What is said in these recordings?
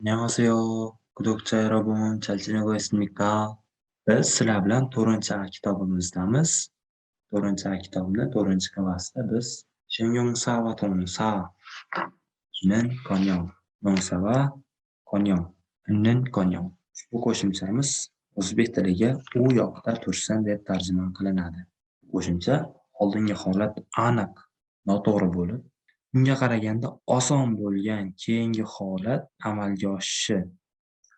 안녕하세요. 구독자 여러분, 잘 지내고 있습니까? Biz sizlar bilan 4-A kitobimizdamiz. 4-A kitobni 4-klassda biz 형용사 va 동사 있는 건형, 명사 va 건형, 있는 건형 ushbu qo'shimchamiz o'zbek tiliga u yoqda tursin deb tarjima qilinadi. Qo'shimcha oldingi holat aniq, noto'g'ri bo'lib, unga qaraganda oson bo'lgan keyingi holat amalga oshishi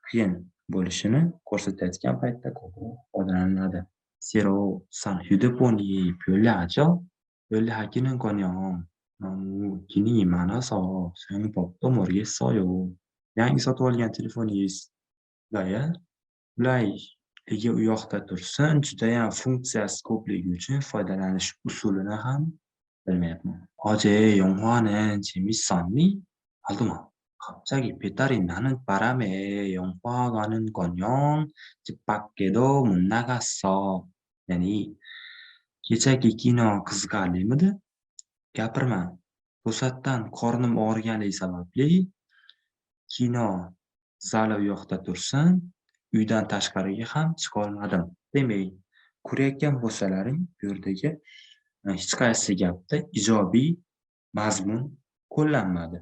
qiyin bo'lishini ko'rsatayotgan paytda ko'proq foydalaniladi. 새로 산 휴대폰이 별로 하죠? 별로 하기는 커녕 너무 기능이 많아서 사용법도 모르겠어요. Yangi sotib olgan telefoningiz-gaya qulay ega u yoqda tursin, judayam funksiyasi ko'pligi uchun foydalanish usulini ham bilmayapman. 어제 영화는 재밌었니? 알도마. 갑자기 배달이 나는 바람에 영화관은커녕 집 밖에도 못 nagasso. Ya'ni kechagi kino qiziqarlimidi? Gapirma. To'satdan qornim og'riganligi sababli kino zali u yoqda tursin, uydan tashqariga ham chiqolmadim. Demak, ko'rayotgan bo'lsalaring bu yerdagi hech qaysi gapda ijobiy mazmun qo'llanmadi.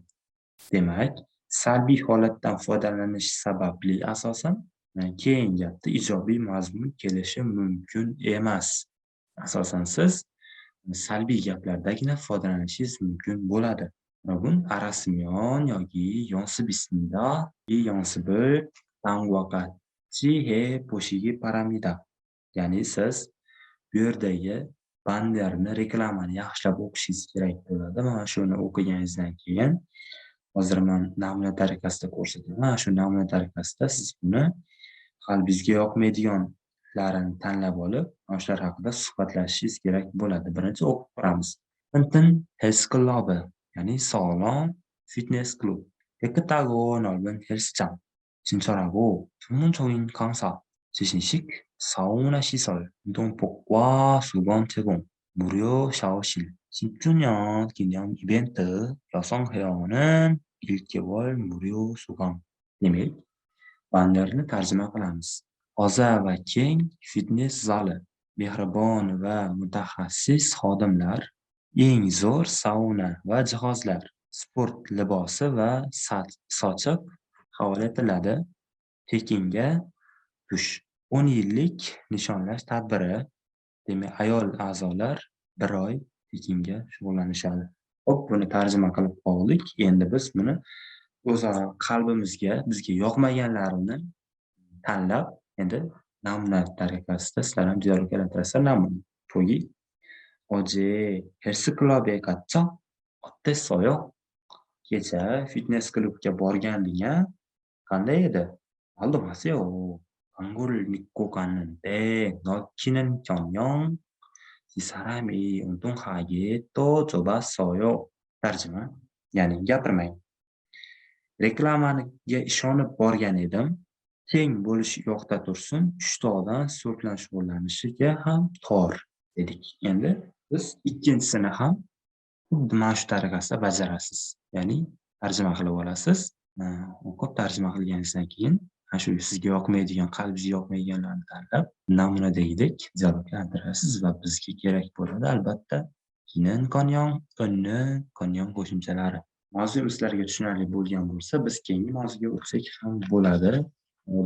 Demak salbiy holatdan foydalanish sababli asosan keyin gapda ijobiy mazmun kelishi mumkin emas. Asosan siz salbiy gaplardagina foydalanishingiz mumkin bo'ladi. Bugun arasmiyon yoki yonsi paramida. Ya'ni siz bu yerdagi bannerni reklamani yaxshilab o'qishingiz kerak bo'ladi. Mana shuni o'qiganingizdan keyin hozir man namuna tariqasida ko'rsataman. Mana shu namuna tariqasida siz buni qalbingizga yoqmaydiganlarini tanlab olib, mana shular haqida suhbatlashishingiz kerak bo'ladi. Birinchi o'qib ko'ramiz. Tintin 헬스클럽은 ya'ni sog'lom fitness klub. 깨끗하고 넓은 헬스장. 진철하고 전문적인 강사. 최신식 사우나 시설. 운동복과 수건 제공. 무료 샤워실. 10주년 기념 이벤트. 여성 회원은 1개월 무료 수강. Demak, bannerni tarjima qilamiz. Oza va keng fitness zali, mehribon va mutaxassis xodimlar, eng zo'r sauna va jihozlar, sport libosi va sochiq havola etiladi. Tekinga tush. 10 yillik nishonlash tadbiri. Demak, ayol a'zolar bir oy tekinga shug'ullanishadi. Xo'p, buni tarjima qilib oldik. Endi biz buni o'zaro qalbimizga, bizga yoqmaganlarini tanlab, endi namuna tariqasida sizlar ham javob keltirasizlar. Namuna. To'yi. 어제 헬스클럽에 갔죠? 어땠어요? kecha fitness klubga borganding-a? Qanday edi? 알도마세요. 광고를 믿고 갔는데 넣기는 경영 이 사람이 운동하기에 또 좁았어요. tarjima ya'ni gapirmang. Reklamaga ishonib borgan edim. Teng bo'lish u yoqda tursin, uchtoqdan sport bilan shug'ullanishiga ham tor dedik. Endi biz ikkinchisini ham xuddi mana shu tariqasida bajarasiz. Ya'ni tarjima qilib olasiz. O'qib tarjima qilganingizdan keyin ana shu sizga yoqmaydigan, qalbingizga yoqmaydiganlarni tanlab, namunadagidek jalblantirasiz va bizga kerak bo'ladi albatta kinin konyon, unni konyon qo'shimchalari. Mavzu sizlarga tushunarli bo'lgan bo'lsa, biz keyingi mavzuga o'tsak ham bo'ladi. Va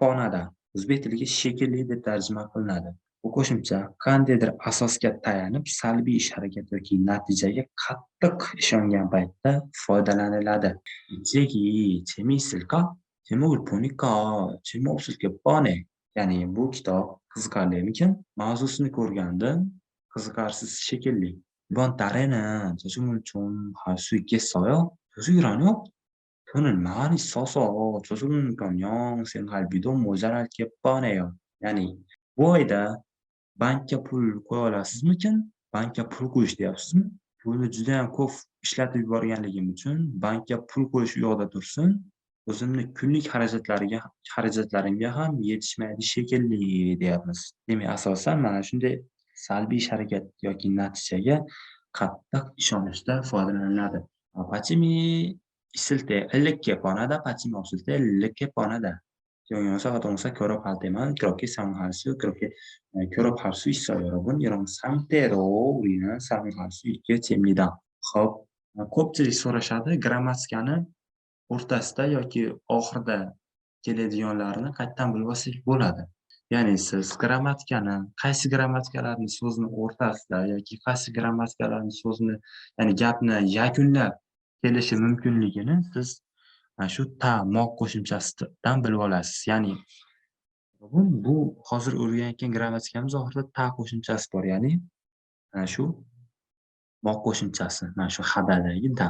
ponada o'zbek tiliga shekilli deb tarjima qilinadi. Bu qo'shimcha qandaydir asosga tayanib salbiy ish-harakat yoki natijaga qattiq ishongan paytda foydalaniladi. Jeki 재미있을까? 제목을 보니까 재미없을 게 뻔해. Ya'ni bu kitob qiziqarlimikin? Mavzusini ko'rgandim, qiziqarsiz shekilli. 이번 달에는 조승을 좀 할 수 있겠어요? 조승이라뇨? 돈을 많이 써서 조승은커녕 생활비도 모자랄 게 뻔해요. Ya'ni bu oyda bankka pul qo'ya olasizmikin? Bankka pul qo'yish deyapsizmi? Pulni judayam ko'p ishlatib yuborganligim uchun bankka pul qo'yish u yoqda tursin, o'zimni kunlik xarajatlariga xarajatlarimga ham yetishmaydi shekilli deyapmiz. Demak, asosan mana shunday salbiy harakat yoki natijaga qattiq ishonishda foydalaniladi. Facimi issil te illicche bonada, facimi 없을 때 illicche bonada. 형용사가 동사 결합할 때만 그렇게 사용할 수, 그렇게 네, 결합할 수 있어요, 여러분. 이런 상태로 우리는 사용할 수 있게 됩니다. Xo'p, ko'pchilik so'rashadi, grammatikani o'rtasida yoki oxirida keladiganlarini qayerdan bilib olsak bo'ladi. Ya'ni siz grammatikani, qaysi grammatikalarni so'zni o'rtasida yoki qaysi grammatikalarni so'zni, ya'ni gapni yakunlab kelishi mumkinligini siz mana shu ta moq qo'shimchasidan bilib olasiz. Ya'ni bu hozir o'rganayotgan grammatikamiz oxirida ta qo'shimchasi bor. Ya'ni mana shu moq qo'shimchasi, mana shu hadadagi da.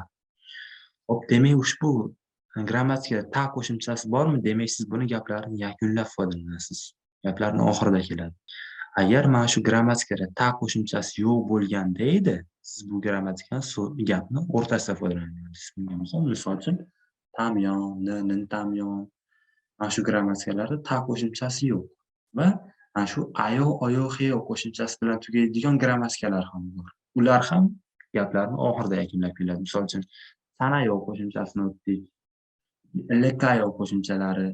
Hop, demak ushbu grammatikada ta qo'shimchasi bormi? Demak, siz buni gaplarni yakunlab foydalanasiz. Gaplarni oxirida keladi. Agar mana shu grammatikada ta qo'shimchasi yo'q bo'lganda edi, siz bu grammatikani gapni o'rtasida foydalanasiz Bunga misol, misol uchun tamyon, ni, nin tamyon mana shu grammatikalarda ta qo'shimchasi yo'q va mana shu ayo, oyo, heyo qo'shimchasi bilan tugaydigan grammatikalar ham bor. Ular ham gaplarni oxirida yakunlab keladi. Misol uchun, sanayo qo'shimchasini o'tdik. Lekayo qo'shimchalari.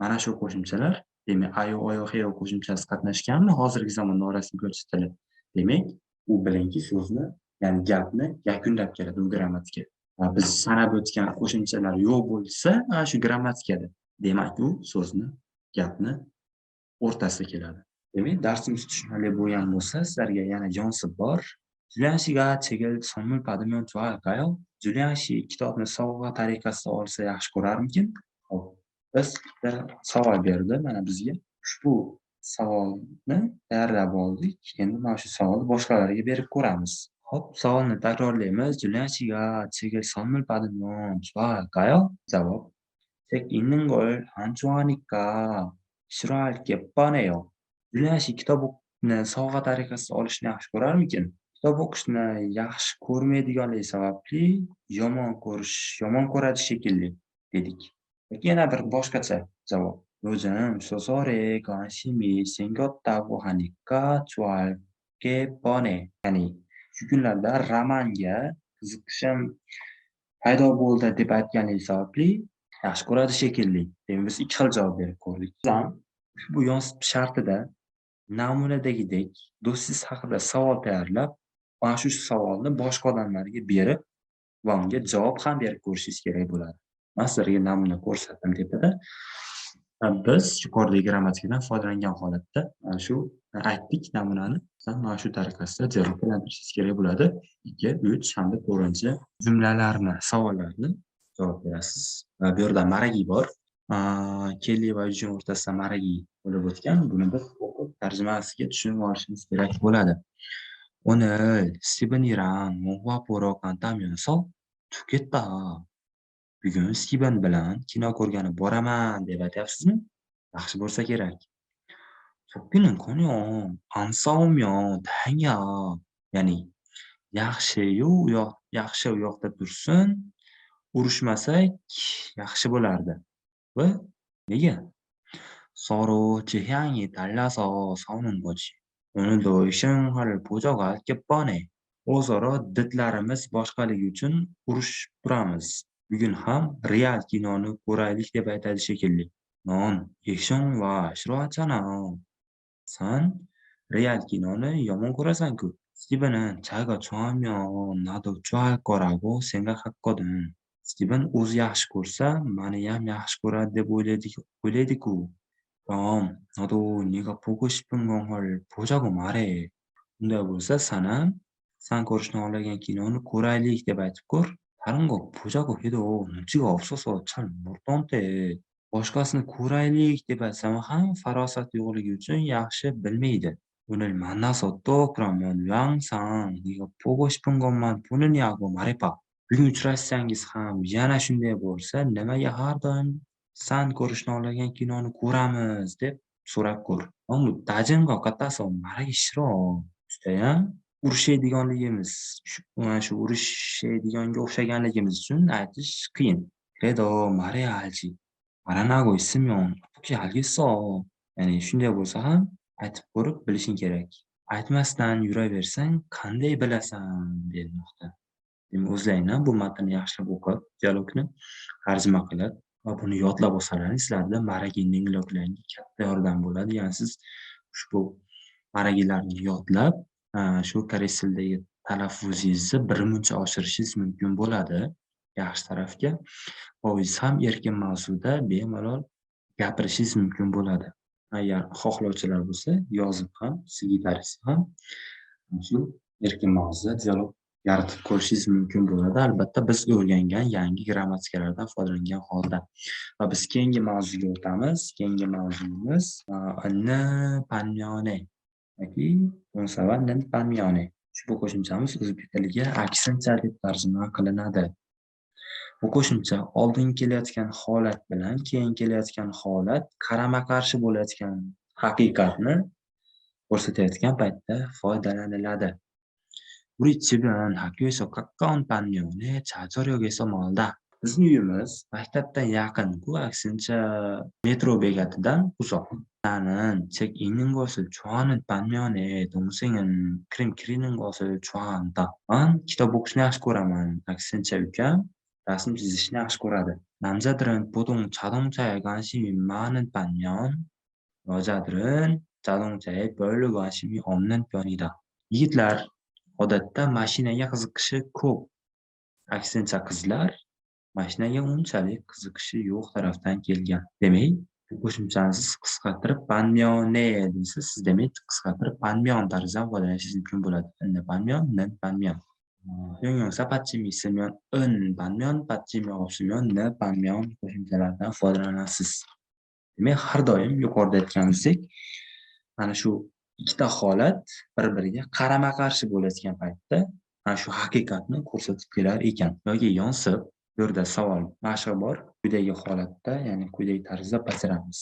Mana shu qo'shimchalar, demak, ayo, oyo, heyo qo'shimchasi qatnashganmi hozirgi zamonda norasmiy ko'rsiz. Demak, u bilinki so'zni, ya'ni gapni yakunlab keladi u grammatika. biz sanab o'tgan qo'shimchalar yo'q bo'lsa mana shu grammatikada demak u so'zni gapni o'rtasida keladi. Demak darsimiz tushunarli bo'lgan bo'lsa sizlarga yana jonsib bor. Chegil kitobni sovg'a tariqasida olsa yaxshi ko'rarmikin? Hop biz savol berdi mana bizga ushbu savolni tayyorlab oldik. Endi mana shu savolni boshqalarga berib ko'ramiz. Hop, savolni takrorlaymiz. Julian Shi가 책을 선물 받으면 좋아할까요? Javob: 책 읽는 걸 안 좋아하니까 싫어할 게 뻔해요. Julian Shi kitob o'qishni sovg'a tariqasida olishni yaxshi ko'rarmikin? Kitob o'qishni yaxshi ko'rmaydiganligi sababli yomon ko'rish yomon ko'radi shekilli dedik. Yoki yana bir boshqacha javob. 요즘 소설에 관심이 생겼다고 하니까 좋아할 게 뻔해. Ya'ni shu kunlarda romanga qiziqishim paydo bo'ldi deb aytganingiz sababli yaxshi ko'radi shekilli. Demak, biz ikki xil javob berib ko'rdik. Ham ushbu yozib shartida namunadagidek do'stingiz haqida savol tayyorlab, mana shu savolni boshqa odamlarga berib va unga javob ham berib ko'rishingiz kerak bo'ladi. Man sizlarga namuna ko'rsatdim tepada. Biz yuqoridagi grammatikadan foydalangan holatda mana shu aytdik namunani mana shu tariqasida dialogga aylantirishingiz kerak bo'ladi. 2, 3 hamda 4 jumlalarni, savollarni javob berasiz. Va bu yerda maragi bor. Kelli va jun o'rtasida maragi bo'lib o'tgan. Buni biz o'qib tarjimasiga tushunib olishimiz kerak bo'ladi. 오늘 스티븐이랑 영화 보러 간다면서? 좋겠다. Bugun Stiven bilan kino ko'rgani boraman deb aytyapsizmi? Yaxshi bo'lsa kerak. 좋기는커녕 안 싸우면 다행이야. Ya'ni yaxshi-yu u yoq yaxshi u yoqda tursin, urushmasak yaxshi bo'lardi. Va nega? 서로 취향이 달라서 싸우는 거지. 오늘도 액션 영화를 보자고 할 게 뻔해. O'zaro didlarimiz boshqaligi uchun urushib turamiz. Bugun ham real kinoni ko'raylik deb aytadi shekilli. Non 액션 영화 싫어하잖아. 산 레알 기노는 영문 고라산 그 스티븐은 자기가 좋아하면 나도 좋아할 거라고 생각했거든. 스티븐 우즈 yaxshi ko'rsa mani ham yaxshi ko'radi deb o'ylaydiku 그럼 나도 네가 보고 싶은 영화를 보자고 말해. 근데 벌써 사는 산 거르시나 올라간 기노는 고라일리 이때 봐야 다른 거 보자고 해도 눈치가 없어서 잘 못 본대. Boshqasini ko'raylik deb aytsam ham farosati yo'qligi uchun yaxshi bilmaydi. 오늘 만나서 또 그러면 항상 네가 보고 싶은 것만 보느냐고 말해봐. Bugun uchrashsangiz ham yana shunday bo'lsa, nimaga har doim san ko'rishni xohlagan kinoni ko'ramiz deb so'rab ko'r. 너무 낮은 것 같아서 말하기 싫어. judayam urushadiganligimiz, mana shu urushadiganga o'xshaganligimiz uchun aytish qiyin. 그래도 alanhago ismim o'qiy algissa ya'ni shunday bo'lsa ham aytib ko'rib bilishing kerak aytmasdan yuraversang qanday bilasan demoqda demak o'zlaringdan bu matnni yaxshilab o'qib dialogni tarjima qilib va buni yodlab olsalaring sizlarda maragi nengloklarga katta yordam bo'ladi ya'ni siz ushbu maragilarni yodlab shu koreys tilidagi talaffuzingizni bir muncha oshirishingiz mumkin bo'ladi yaxshi tarafga. Va o'zingiz ham erkin mavzuda bemalol gapirishingiz mumkin bo'ladi. Agar xohlovchilar bo'lsa, yozib ham, sekretariyatsiya ham shu erkin mavzuda dialog yaratib ko'rishingiz mumkin bo'ladi. Albatta, biz o'rgangan yangi grammatikalardan foydalangan holda. Va biz keyingi mavzuga o'tamiz. Keyingi mavzuimiz n panmyone yoki munosabat n panmyone. Ushbu qo'shimchamiz o'zbek tiliga aksincha deb tarjima qilinadi. Bu qo'shimcha oldin kelayotgan holat bilan keyin kelayotgan holat qarama-qarshi bo'layotgan haqiqatni ko'rsatayotgan paytda foydalaniladi. 우리 집은 학교에서 가까운 반면에 좌절역에서 멀다. Bizni uyimiz maktabdan yaqin, bu aksincha metro bekatidan uzoq. 나는 책 읽는 것을 좋아하는 반면에 동생은 그림 그리는 것을 좋아한다. 난 kitob o'qishni yaxshi ko'raman. Aksincha ukam rasm chizishni yaxshi ko'radi. 남자들은 보통 자동차에 관심이 많은 반면 여자들은 자동차에 별로 관심이 없는 편이다. Yigitlar odatda mashinaga qiziqishi ko'p. Aksincha qizlar mashinaga unchalik qiziqishi yo'q tarafdan kelgan. Demak, bu qo'shimchani siz qisqartirib "panmyone" deysiz. Siz demak qisqartirib "panmyon" tarzida foydalanishingiz mumkin bo'ladi. "n" panmyon, "n" panmyon. 형용사 받침이 있으면 은 반면 받침이 없으면 ны 반면 qo'shimchalaridan foydalanasiz. Demak, har doim yuqorida aytganimizdek, mana shu ikkita holat bir-biriga qarama-qarshi bo'layotgan paytda mana shu haqiqatni ko'rsatib kelar ekan yoki yonsib bu yerda savol mashq bor quyidagi holatda ya'ni quyidagi tarzda bajaramiz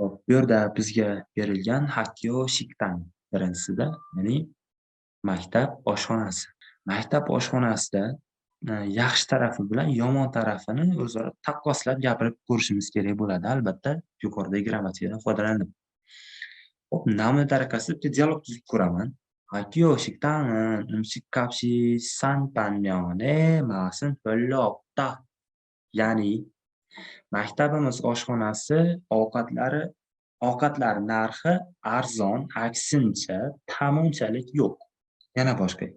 hop bu yerda bizga berilgan hakyo shiktan birinchisida ya'ni maktab oshxonasi maktab oshxonasida e, yaxshi tarafi bilan yomon tarafini o'zaro taqqoslab gapirib ko'rishimiz kerak bo'ladi albatta yuqoridagi grammatikadan foydalanib hop namuna tariqasida bitta dialog tuzib ko'raman e, Ya'ni maktabimiz oshxonasi ovqatlari ovqatlar narxi arzon, aksincha ta'munchalik yo'q. Yana boshqa.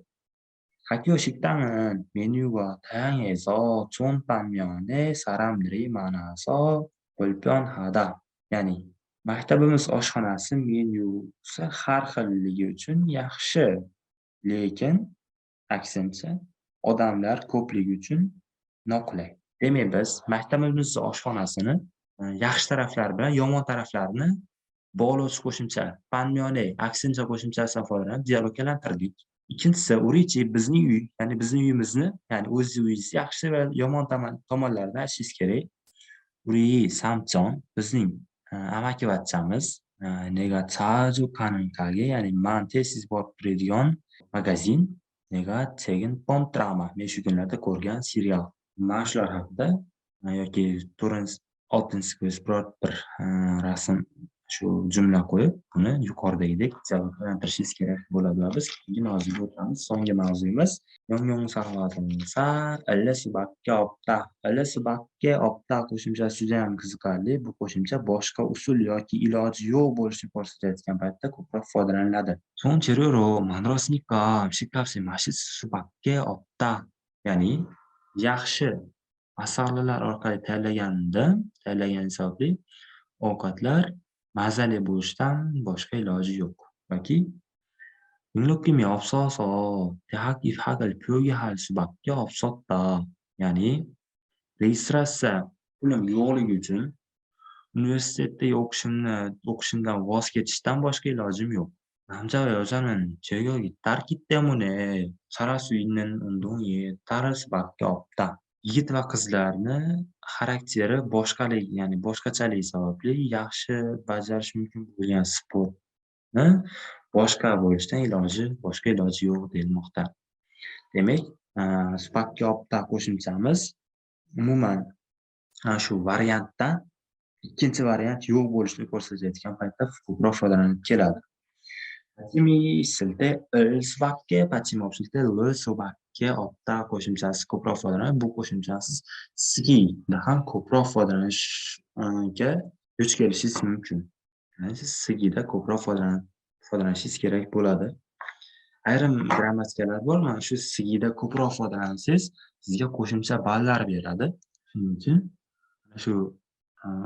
학교 식당은 메뉴가 다양해서 좋은 반면에 사람들이 많아서 불편하다. Ya'ni Maktabimiz oshxonasi menyusi har xilligi uchun yaxshi, lekin aksincha odamlar ko'pligi uchun noqulay. Demak, biz maktabimiz oshxonasini e, yaxshi taraflari bilan yomon taraflarini bog'lovchi qo'shimcha panmyone aksincha qo'shimchasidan foydalanib dialogga aylantirdik. Ikkinchisi urichi bizning uy, ya'ni bizning uyimizni, ya'ni o'zingizni uyingiz yaxshi va yomon tomonlarini aytishingiz kerak. Uri samchon bizning amakivachchamiz 내가 자주 가는 가게 ya'ni man tez tez borib turadigan magazin 내가 최근 본 드라마 men shu kunlarda ko'rgan serial mana shular haqida yoki to'rtinchi oltinchi ko'z biror bir rasm shu jumla qo'yib buni yuqoridagidek javoblantirishimiz kerak bo'ladi. Va biz keyingi mavzuga o'tamiz. So'nggi mavzuyimiz qo'shimchasi juda yam qiziqarli. Bu qo'shimcha boshqa usul yoki iloji yo'q bo'lishini ko'rsatayotgan paytda ko'proq foydalaniladi. Ya'ni yaxshi asarlar orqali tayyorlaganda tayyorlagani hisobli ovqatlar iloji yo'q yoki 등록금이 없어서 대학 입학을 포기할 수밖에 없었다. ya'ni registratsiya pulim yo'qligi uchun universitetda o'qishimni o'qishimdan voz kechishdan boshqa ilojim yo'q. 남자와 여자는 제격이 다르기 때문에 잘할 수 있는 운동이 다를 수밖에 없다. Yigit va qizlarni xarakteri boshqaligi, ya'ni boshqachaligi sababli yaxshi bajarish mumkin bo'lgan sportni boshqa bo'lishdan iloji boshqa iloji yo'q deyilmoqda. Demak, sifatga opta" qo'shimchamiz umuman ana shu variantdan ikkinchi variant yo'q bo'lishini ko'rsatayotgan paytda ko'proq foydalanib keladi. Patimi silda il suvakiga patimi opsilda l suvakiga opta qo'shimchasi ko'proq foydalanadi. Bu qo'shimchani sigida ham ko'proq foydalanishga duch kelishingiz mumkin. Ya'ni siz sigida ko'proq foydalanishingiz kerak bo'ladi. Ayrim grammatikalar bor, mana shu sigida ko'proq foydalansangiz, sizga qo'shimcha ballar beradi. Shuning uchun shu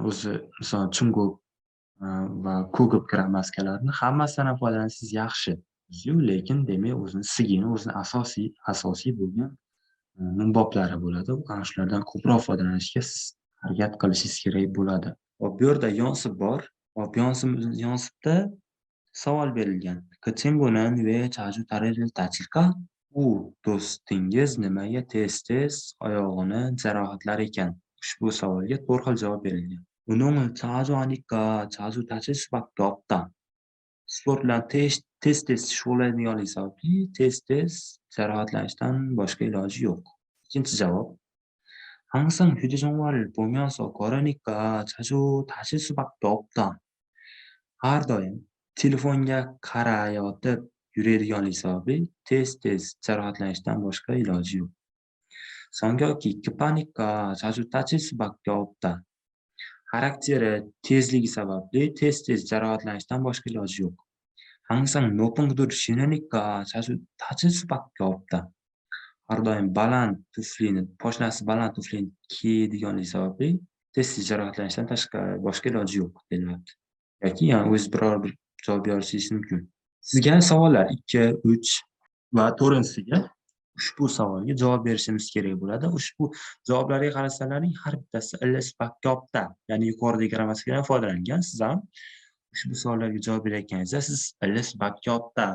o'zi misol chunguk va ko'kib grammatikalarni hammasidan foydalansangiz yaxshi. lekin demak o'zini sigini o'zini asosiy asosiy bo'lgan e, munboblari bo'ladi. Ana shulardan ko'proq foydalanishga harakat qilishingiz kerak bo'ladi. Hop, bu yerda yonsib bor. Hop, yonsibda savol berilgan. U do'stingiz nimaga tez-tez oyog'ini jarohatlar ekan? Ushbu savolga to'rt xil javob berilgan. 운동을 자주 하니까 자주 다칠 수밖에 없다. Sport bilan tez-tez shug'ullanayotganlik tez-tez jarohatlanishdan boshqa iloji yo'q. Ikkinchi javob. 항상 휴대전화를 보면서 걸으니까 자주 다칠 수밖에 없다. Doim telefonga qarayotib yuradiganlik sababli tez-tez jarohatlanishdan boshqa iloji yo'q. 성격이 급하니까 자주 다칠 수밖에 없다. Xarakteri tezligi sababli tez-tez jarohatlanishdan boshqa iloji yo'q. 항상 높은 구두를 신으니까 자주 다칠 수밖에 없다. Har doim baland tuflini, poshnasi baland tuflini kiyadiganligi sababli tez-tez jarohatlanishdan tashqari boshqa iloji yo'q deyilyapti. Yoki yana o'zi biror bir javob yorishingiz mumkin. Sizga savollar ikki, uch va to'rtinchisiga ushbu savolga javob berishimiz kerak bo'ladi. Ushbu javoblarga qarasalaring har bittasi ls bakkopda, ya'ni yuqoridagi grammatikadan foydalangan. Siz ham ushbu savollarga javob berayotganingizda siz ls bakkopda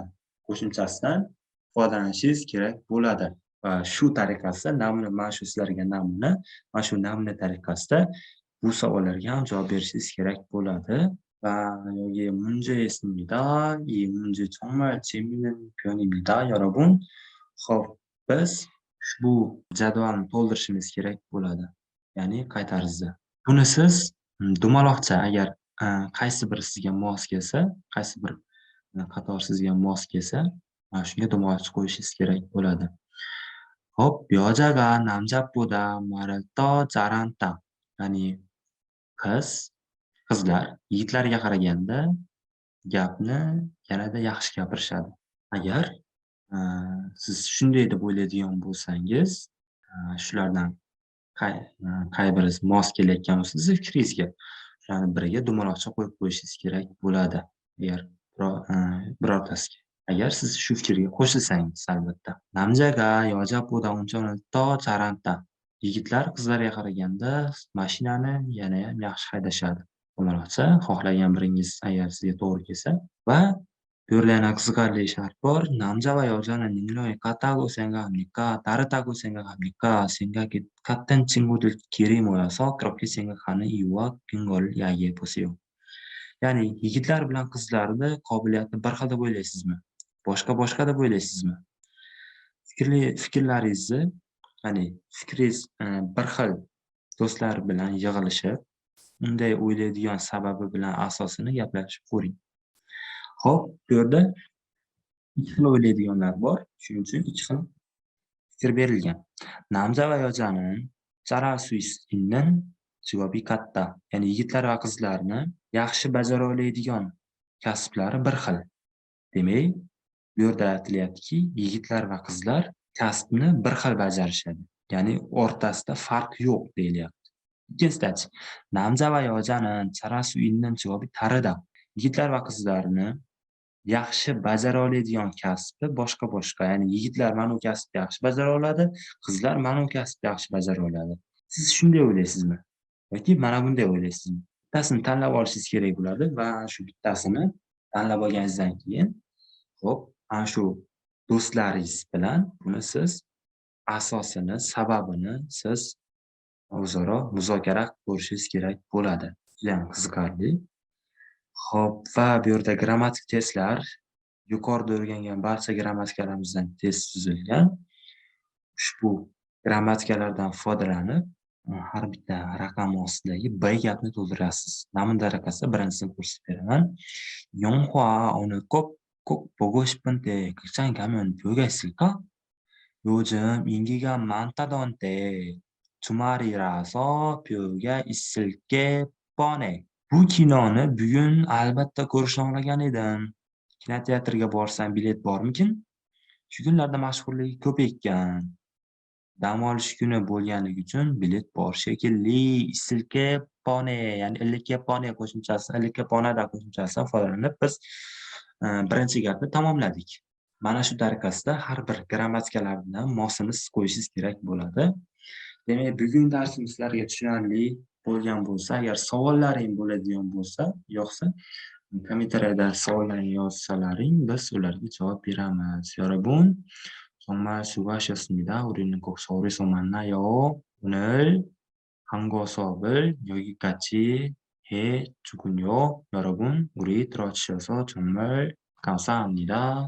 qo'shimchasidan foydalanishingiz kerak bo'ladi. Va shu tariqasida namuna mana shu sizlarga namuna, mana shu namuna tariqasida bu savollarga ham javob berishingiz kerak bo'ladi. 와, 여기에 문제 있습니다. 이 문제 정말 재밌는 표현입니다, 여러분. Xo'p, biz ushbu jadvalni to'ldirishimiz kerak bo'ladi. Ya'ni qay tarzda buni siz hm, dumaloqcha agar e, qaysi biri sizga mos kelsa qaysi bir e, qator sizga mos kelsa mana shunga dumaloqcha qo'yishingiz kerak bo'ladi. Ho'p yojaga namjappoda marito jaranta. Ya'ni qiz qizlar yigitlarga qaraganda gapni yanada yaxshi gapirishadi. Agar siz shunday deb o'ylaydigan bo'lsangiz shulardan qay biri mos kelayotgan bo'lsa sizni fikringizga shularni biriga dumaloqcha qo'yib qo'yishingiz kerak bo'ladi agar birortasiga. Agar siz shu fikrga qo'shilsangiz albatta. Namjaga yo japoda to charanta yigitlar qizlarga qaraganda mashinani yana ham yaxshi haydashadi. Dumaloqcha xohlagan biringiz agar sizga to'g'ri kelsa va Yo'llarni qiziqarli shart bor. Namja va 여자는 능력이 같다고 생각합니까? 다르다고 생각합니까? 생각이 같은 친구들끼리 모여서 그렇게 생각하는 이유와 근거를 이야기해 보세요. Ya'ni yigitlar bilan qizlarni qobiliyati bir xil deb o'ylaysizmi? Boshqa boshqa deb o'ylaysizmi? Fikrli fikrlaringizni, ya'ni fikringiz bir xil do'stlar bilan yig'ilishib, unday o'ylaydigan sababi bilan asosini gaplashib ko'ring. Xo'p, bu yerda ikki xil o'ylaydiganlar bor, shuning uchun ikki xil fikr berilgan. Namza va yozani sarasuistindan javobi katta, ya'ni yigitlar va qizlarni yaxshi bajara oladigan kasblari bir xil. Demak, bu yerda aytilyaptiki, yigitlar va qizlar kasbni bir xil bajarishadi. Ya'ni o'rtasida farq yo'q deyilyapti. Ikkinchi. Namza va yozani sarasuindan javobi tarida yigitlar va qizlarni yaxshi bajara oladigan kasbni boshqa boshqa. Ya'ni yigitlar mana bu kasbni yaxshi bajara oladi, qizlar mana bu kasbni yaxshi bajara oladi. Siz shunday o'ylaysizmi? yoki mana bunday o'ylaysizmi? Bittasini tanlab olishingiz kerak bo'ladi va shu bittasini tanlab olganingizdan keyin, xo'p, ana shu do'stlaringiz bilan buni siz asosini, sababini siz o'zaro muzokara qilib ko'rishingiz kerak bo'ladi. Judayam qiziqarli. Xo'p, va bu yerda grammatik testlar yuqorida o'rgangan barcha grammatikalarımızdan test tuzilgan. Ushbu grammatikalardan foydalanib, har bitta raqam ostidagi B gapni to'ldirasiz. Namuna tariqasida birinchisini ko'rsatib beraman. Yonghua uni ko'p 꼭 보고 싶은 때 극장에 가면 묘가 있을까? 요즘 인기가 많다던데 주말이라서 뷰가 있을 게 뻔해. Bu kinoni bugun albatta ko'rishni xohlagan edim. Kinoteatrga borsam bilet bormikin? Shu kunlarda mashhurligi ko'p ekan. Dam olish kuni bo'lganligi uchun bilet bor shekilli. Issil pone, ya'ni illi pone qo'shimchasi, illi ponada qo'shimchasidan foydalanib biz e, birinchi gapni tamomladik. Mana shu tariqasida har bir grammatikalarni mosini siz qo'yishingiz kerak bo'ladi. Demak, bugun darsimiz sizlarga tushunarli bo'lgan bo'lsa, agar savollaring bo'ladigan bo'lsa, yoqsa kommentariyada savollaring yozsalaring, biz ularga javob beramiz. 여러분, 정말 수고하셨습니다. 우리는 꼭 서울에서 만나요. 오늘 한국어 수업을 여기까지 해 주군요. 여러분, 우리 들어주셔서 정말 감사합니다.